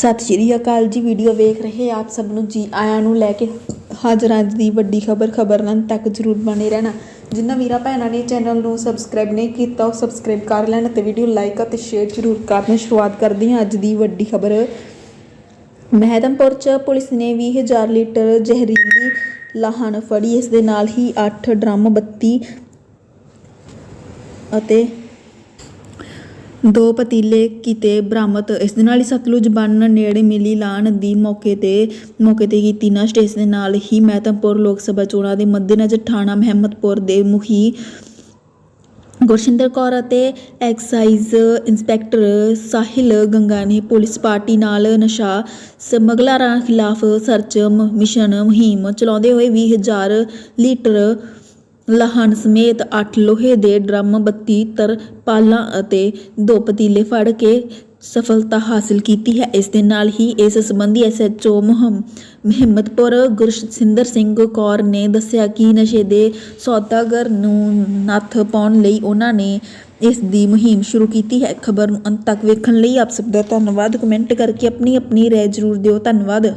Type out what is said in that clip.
ਸਤਿ ਸ਼੍ਰੀ ਅਕਾਲ ਜੀ ਵੀਡੀਓ ਵੇਖ ਰਹੇ ਆਪ ਸਭ ਨੂੰ ਜੀ, ਆਇਆਂ ਨੂੰ ਲੈ ਕੇ ਹਾਜ਼ਰ ਹਾਂ ਅੱਜ ਦੀ ਵੱਡੀ ਖਬਰ ਖਬਰ ਤੱਕ ਜਰੂਰ ਬਣੇ ਰਹਿਣਾ। ਜਿੰਨਾ ਵੀਰਾਂ ਭੈਣਾਂ ਨੇ ਚੈਨਲ ਨੂੰ ਸਬਸਕ੍ਰਾਈਬ ਨਹੀਂ ਕੀਤਾ, ਉਹ ਸਬਸਕ੍ਰਾਈਬ ਕਰ ਲੈਣ ਤੇ ਵੀਡੀਓ ਲਾਈਕ ਅਤੇ ਸ਼ੇਅਰ ਜਰੂਰ ਕਰਨ। ਸ਼ੁਰੂਆਤ ਕਰਦੇ ਹਾਂ ਅੱਜ ਦੀ ਵੱਡੀ ਖਬਰ। ਮਹਿਦਮਪੁਰ ਚ ਪੁਲਿਸ ਨੇ 20000 ਲੀਟਰ ਜ਼ਹਿਰੀਲੀ ਲਾਹਣ ਫੜੀ। ਇਸ ਦੇ ਨਾਲ ਹੀ 8 ਡਰਮ ਬੱਤੀ ਅਤੇ ਦੋ ਪਤੀਲੇ ਕੀਤੇ ਬਰਾਮਦ। ਇਸ ਦੇ ਨਾਲ ਹੀ ਸਤਲੁਜ ਬੰਨ ਨੇੜੇ ਮਿਲੀ ਲਾਣ ਦੀ ਮੌਕੇ ਤੇ ਮੌਕੇ ਤੇ ਕੀਤੀ ਨਸ਼ਟ ਇਸ ਦੇ ਨਾਲ ਹੀ ਮਹਿਤਮਪੁਰ ਲੋਕ ਸਭਾ ਚੋਣਾਂ ਦੇ ਮੱਦੇਨਜ਼ਰ ਥਾਣਾ ਮਹਿਮਦਪੁਰ ਦੇ ਮੁਖੀ ਗੁਰਸ਼ਿੰਦਰ ਕੌਰ ਅਤੇ ਐਕਸਾਈਜ਼ ਇੰਸਪੈਕਟਰ ਸਾਹਿਲ ਗੰਗਾ ਨੇ ਪੁਲਿਸ ਪਾਰਟੀ ਨਾਲ ਨਸ਼ਾ ਸਮਗਲਰਾਂ ਖਿਲਾਫ ਸਰਚ ਮਿਸ਼ਨ ਮੁਹਿੰਮ ਚਲਾਉਂਦੇ ਹੋਏ 20000 ਲੀਟਰ ਲਾਹਣ ਸਮੇਤ 8 ਲੋਹੇ ਦੇ ਡਰਮ 32 ਤਰਪਾਲਾਂ ਅਤੇ ਦੋ ਪਤੀਲੇ ਫੜ ਕੇ ਸਫਲਤਾ ਹਾਸਲ ਕੀਤੀ ਹੈ। ਇਸ ਦੇ ਨਾਲ ਹੀ ਇਸ ਸੰਬੰਧੀ ਐਸਐਚਓ ਮੁਹੰਮ, ਮਹਿਮਦਪੁਰ ਗੁਰਸਿੰਦਰ ਸਿੰਘ ਕੌਰ ਨੇ ਦੱਸਿਆ ਕਿ ਨਸ਼ੇ ਦੇ ਸੌਦਾਗਰ ਨੂੰ ਨੱਥ ਪਾਉਣ ਲਈ ਉਹਨਾਂ ਨੇ ਇਸ ਦੀ ਮੁਹਿੰਮ ਸ਼ੁਰੂ ਕੀਤੀ ਹੈ। ਖਬਰ ਨੂੰ ਅੰਤ ਤੱਕ ਵੇਖਣ ਲਈ ਆਪ ਸਭ ਦਾ ਧੰਨਵਾਦ। ਕਮੈਂਟ ਕਰਕੇ ਆਪਣੀ ਆਪਣੀ ਰਾਏ ਜ਼ਰੂਰ ਦਿਓ। ਧੰਨਵਾਦ।